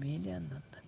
मेले नंतर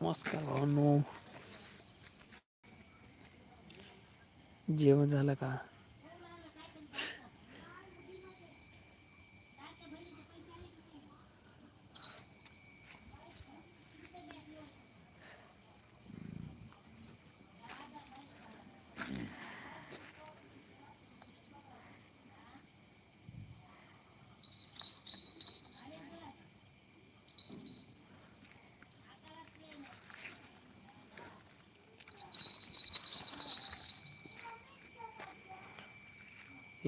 नमस्कार भाऊनो जेवण झालं का?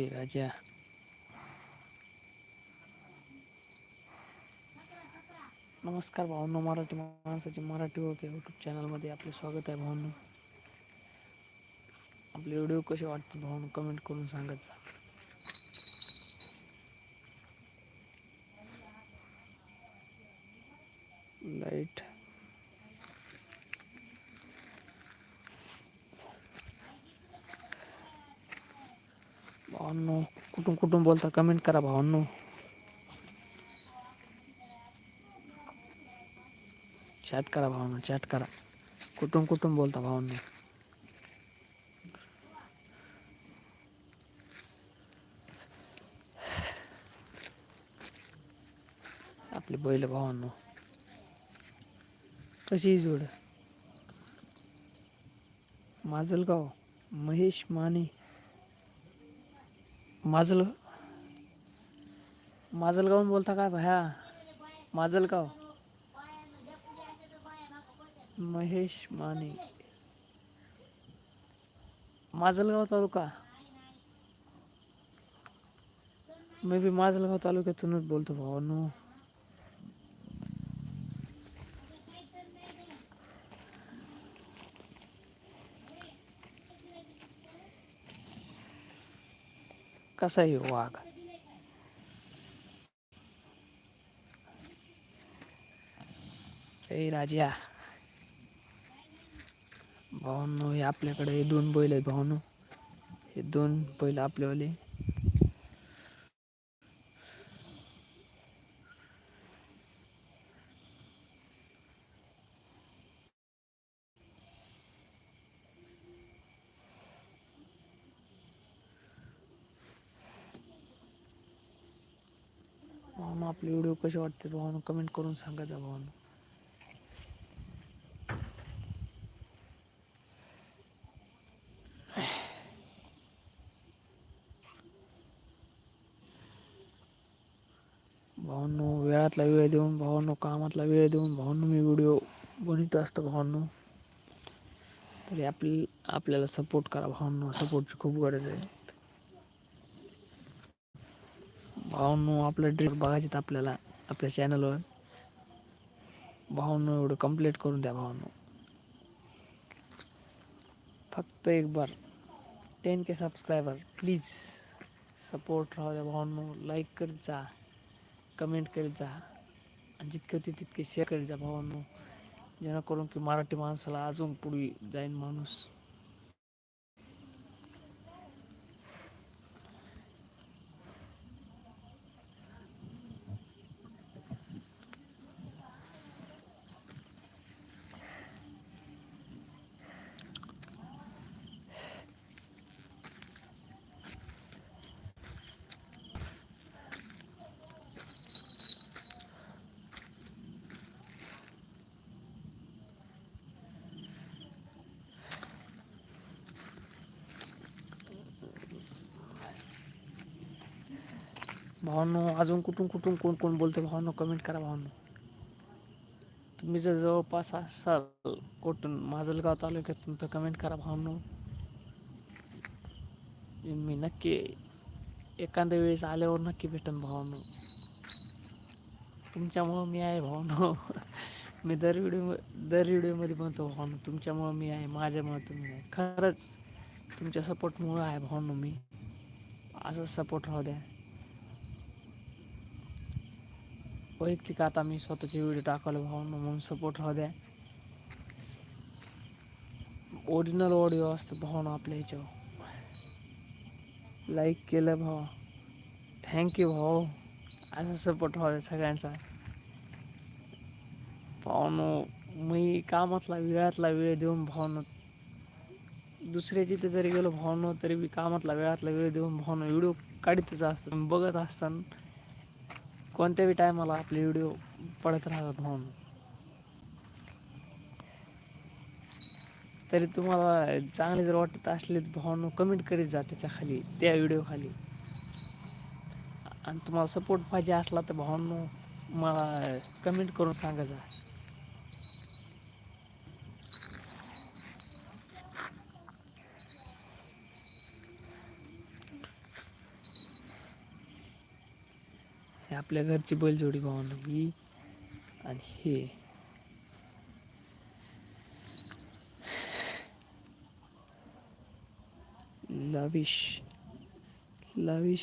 हे राजा नमस्कार भाऊनो मराठी माणसाचे मराठी ओळख यूट्यूब चॅनलमध्ये आपले स्वागत आहे भाऊनो आपले व्हिडिओ कसे वाटते भाऊनो कमेंट करून सांगत जा लाईट भावांनो कुठून कुठून बोलता कमेंट करा भावांनो चॅट करा भावांनो चॅट करा। कुठून कुठून बोलता भावांनो आपले बैल भावांनो कशी जोड? माजलगाव, महेश माने। माजल माजलगावून बोलता का भया? माजलगाव. महेश माने. माजलगाव तालुका. मी बी माजलगाव तालुक्यातूनच बोलतो भावानो. कसा आहे वाघ? ए राजा. भावांनो हे आपल्याकडे दोन बैल आहेत भावांनो हे दोन बैल आपल्यावाले भावांनो आपले व्हिडिओ कसे वाटते भावानं? कमेंट करून सांगा जा भावांनो. भावांनो वेळातला वेळ देऊन भावांनो कामातला वेळ देऊन भावांनो मी व्हिडिओ बनवित असतो भावांनो. तरी आपली आपल्याला सपोर्ट करा भावांनो. सपोर्टची खूप गरज आहे. भावांनो आपलं ड्रेस बघायचे आपल्याला आपल्या चॅनलवर भावांनो एवढं कंप्लीट करून द्या भावांनो. फक्त एक बार ten K subscriber please support राहू द्या भावांनो. लाईक करीत जा कमेंट करीत जा आणि जितके होते तितके शेअर करीत जा भावांनो. जेणेकरून की मराठी माणसाला अजून पुढे जाईन माणूस. भावांनो अजून कुठून कुठून कोण कोण बोलते भावांनो कमेंट करा भावांनो. तुम्ही जर जवळपास असाल कुठून माजलगाव तालुक्यातून तर कमेंट करा भावांनो. मी नक्की एखाद्या वेळेस आल्यावर नक्की भेटन भावांनो. तुमच्यामुळं मी आहे भावानो. मी दर व्हिडिओ दर व्हिडिओमध्ये म्हणतो भावानो तुमच्यामुळं मी आहे माझ्यामुळं तुम्ही आहे. खरंच तुमच्या सपोर्टमुळं आहे भावांनो मी. असं सपोर्ट राहू द्या. वैयक्तिक आता मी स्वतःचे व्हिडिओ टाकायला ना म्हणून सपोर्ट राहू द्या ओरिजिनल ऑडिओ असतं भावना आपल्या ह्याच्यावर लाईक केलं भावा थँक्यू भाऊ असं सपोर्ट व्हावा सगळ्यांचा भावानो मी कामातला वेळातला वेळ देऊन भावना दुसऱ्या तिथे जरी गेलो भावनो तरी बी कामातला वेळातला वेळ देऊन भावना व्हिडिओ काढीतच असतो बघत असताना कोणत्याही टायमाला आपले व्हिडिओ पडत राहतात म्हणून. तरी तुम्हाला चांगले जर वाटत असले तर भावनो कमेंट करीत जा त्याच्याखाली त्या व्हिडिओ खाली. आणि तुम्हाला सपोर्ट पाहिजे असला तर भावांनो मला कमेंट करून सांगा जा. हे आपल्या घरची बैलजोडी भावन ही. आणि हे. लविश. लविश.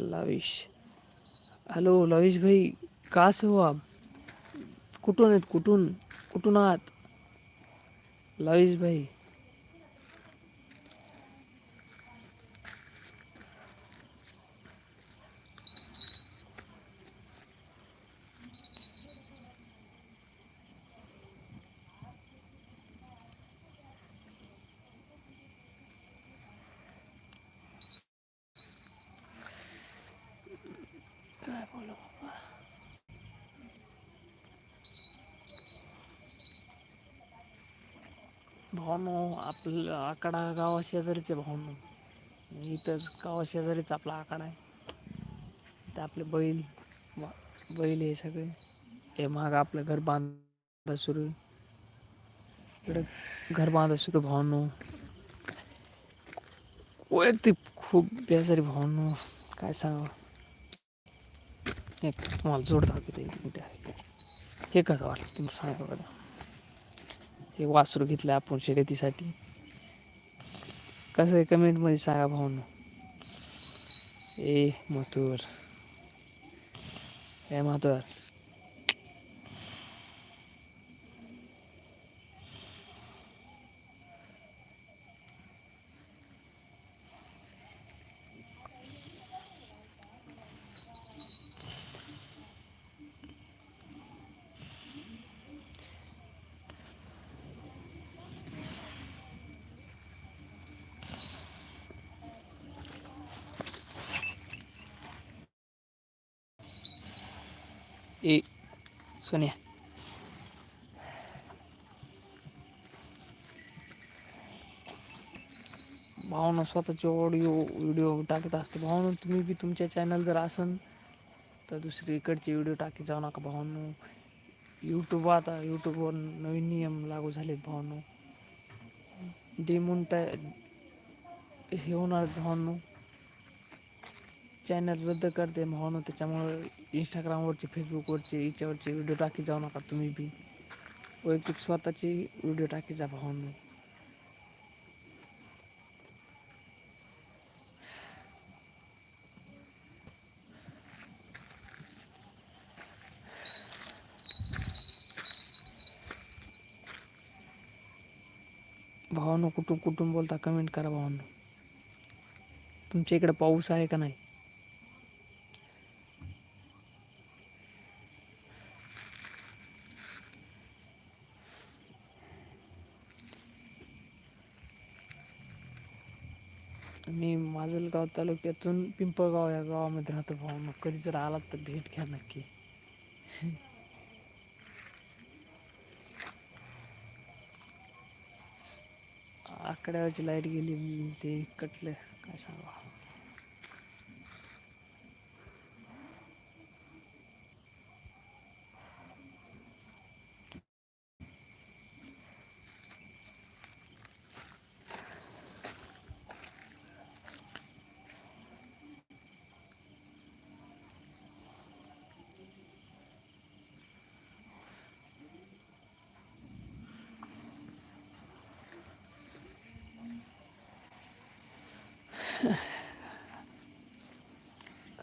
लविश. हॅलो लविश भाई का हो आप? कुठून आहेत? कुठून? कुठून आहात? लविश भाई. काय बोलू बाबा? भावनो आपलं आकडा गावा शेजारीचे आहे भावनो इथंच गावा शेजारीच आपला आकडा आहे. ते आपले बैल बैल हे सगळे. हे माग आपलं घर बांधा सुरू इकडं घर बांधा सुरू भावनो वैयक्तिक खूप बेजारी भावनो काय सांगा एक तुम्हाला जोड दाखवते हे कसं वाटलं तुम्ही सांगा बघा हे वासरू घेतलं आपण शर्यतीसाठी. कसं आहे कमेंटमध्ये सांगा भावनो ए मथुर ए मथुर ए सोन्या. भावना स्वतःचे ऑडिओ व्हिडिओ टाकत असते. भावना तुम्ही बी तुमच्या चॅनल जर असन तर दुसरीकडचे व्हिडिओ टाकी जाऊ नका भावनो. यूट्यूब आता यूट्यूबवर नवीन नियम लागू झालेत भावनो. डिमोन हे होणार भावनो. चॅनल रद्द करते म्हणून त्याच्यामुळं इंस्टाग्रामवरचे फेसबुकवरचे याच्यावरचे व्हिडिओ टाकी जाऊ नका तुम्ही बी. वैयक्तिक स्वतःचे व्हिडिओ टाकी जा भावनो भावानो कुठून कुठून बोलता कमेंट करा भावानो. तुमच्या इकडे पाऊस आहे का नाही? मी माजलगाव तालुक्यातून पिंपळगाव या गावामध्ये राहतो भाऊ. मग कधी जर आलात तर भेट घ्या नक्की. आकड्यावरची लाइट गेली ते कटलं. काय सांगा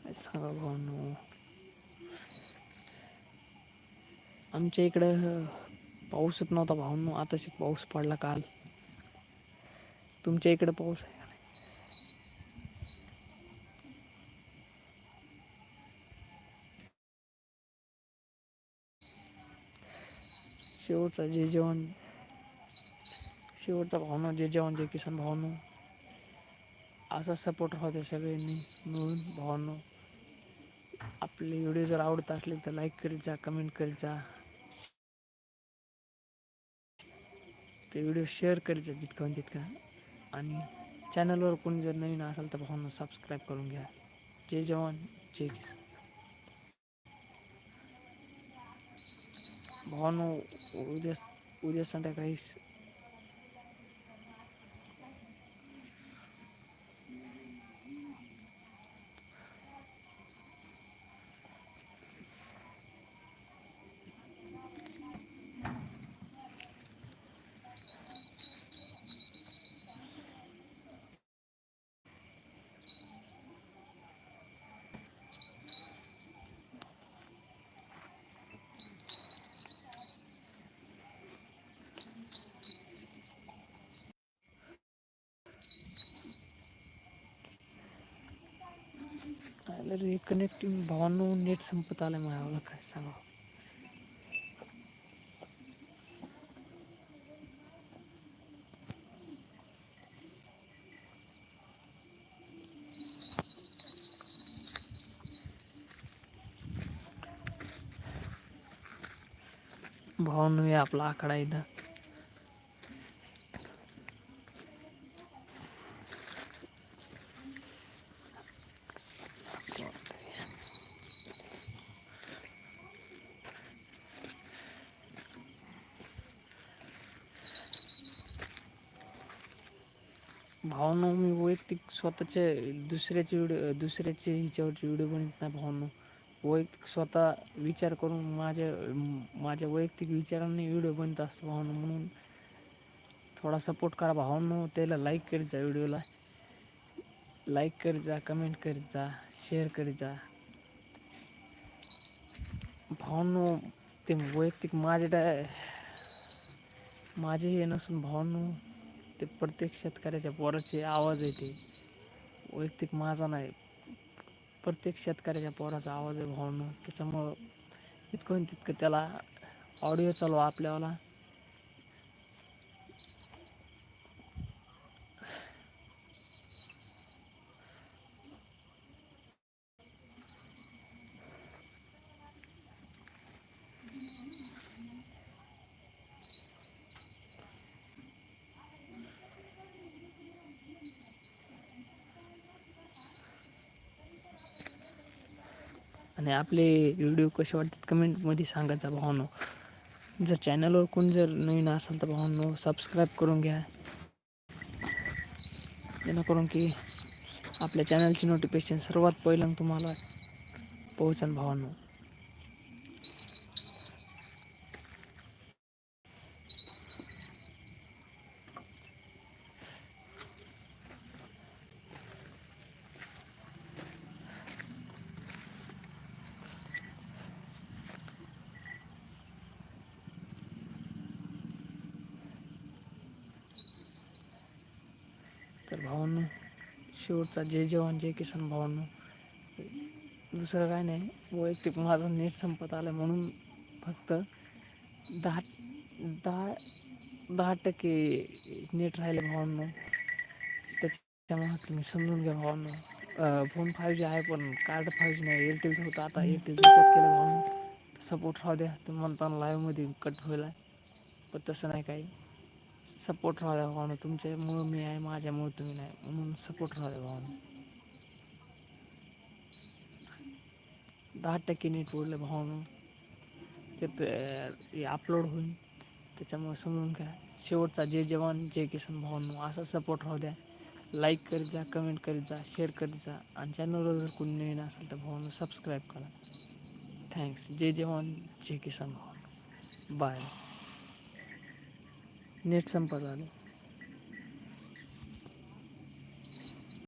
बघा भावांनो. आमच्या इकडं पाऊसच नव्हता भावांनो. आताशी पाऊस पडला काल. तुमच्या इकडे पाऊस आहे शेवटचा जे जेवण शेवटचा भावना जे जेवण जे किसान भावनो. असा सपोर्ट होते सगळ्यांनी मिळून भावांनो. आपले व्हिडिओ जर आवडत असले तर लाईक करीत जा कमेंट करीत जा. ते व्हिडिओ शेअर करीत जा जितकं तितकं. आणि चॅनलवर कोणी जर नवीन असाल तर भावना सबस्क्राईब करून घ्या. जय जवान जय किसान. भावांनो उद्या उद्या संध्याकाळी अरे कनेक्टिंग भावांनो नेट संपत आलं माझ्यावर काय सांगा. भावांनो हे आपला आकडा इथं. भावनो मी वैयक्तिक स्वतःचे दुसऱ्याचे व्हिडिओ दुसऱ्याचे ह्याच्यावरचे व्हिडिओ बनत नाही भावनो. वैयक्तिक स्वतः विचार करून माझ्या माझ्या वैयक्तिक विचारांनी व्हिडिओ बनत असतो भावनो म्हणून. थोडा सपोर्ट करा भावांनो त्याला लाईक करीत जा व्हिडिओला लाईक करीत जा कमेंट करीत जा शेअर करीत जा. भावांनो ते वैयक्तिक माझ्या माझे हे नसून भावांनो ते प्रत्येक शेतकऱ्याच्या पोराचे आवाज येते. वैयक्तिक माझा नाही. प्रत्येक शेतकऱ्याच्या पोराचा आवाज आहे भावनं. त्याच्यामुळं इतकं तितकं त्याला ऑडिओ चालवा आपल्याला आणि आपले व्हिडिओ कसे वाटतात कमेंटमध्ये सांगायचा भावनो. जर चॅनलवर कोण जर नवीन असेल तर भावनो सबस्क्राईब करून घ्या. जेणेकरून की आपल्या चॅनलची नोटिफिकेशन सर्वात पहिल्यांदा तुम्हाला पोहोचन भावांनो तर भावांनो शेवटचा जय जवान जय किसान भावांनो. दुसरं काय नाही वैयक्तिक माझं नेट संपत आलं म्हणून फक्त दहा दहा दहा टक्के नेट राहिले भावांनो. त्याच्यामुळे तुम्ही समजून घ्या भावांनो. फोन फाय जी आहे पण कार्ड फाय जी नाही. एअरटेलचं होतं आता एअरटेल रिचार्ज केलं भावांनो. सपोर्ट राहू द्या. तुम्ही म्हणताना लाईव्हमध्ये कट होईल. पण तसं नाही काही. सपोर्ट राहू द्या भावानं. तुमच्यामुळं मी आहे माझ्यामुळं तुम्ही नाही. म्हणून सपोर्ट राहू द्या भावानं. दहा टक्के नेट उडलं भावानं. ते अपलोड होईल. त्याच्यामुळे समजून घ्या. शेवटचा जे जवान जे किसान भावांनो. असा सपोर्ट राहू द्या. लाईक करीत जा कमेंट करीत जा शेअर करीत जा. आणि चॅनलवर जर कोणी नवीन असेल तर भावानं सबस्क्राईब करा. थँक्स जय जवान जय किसान भावानं. बाय नेट संपत आलं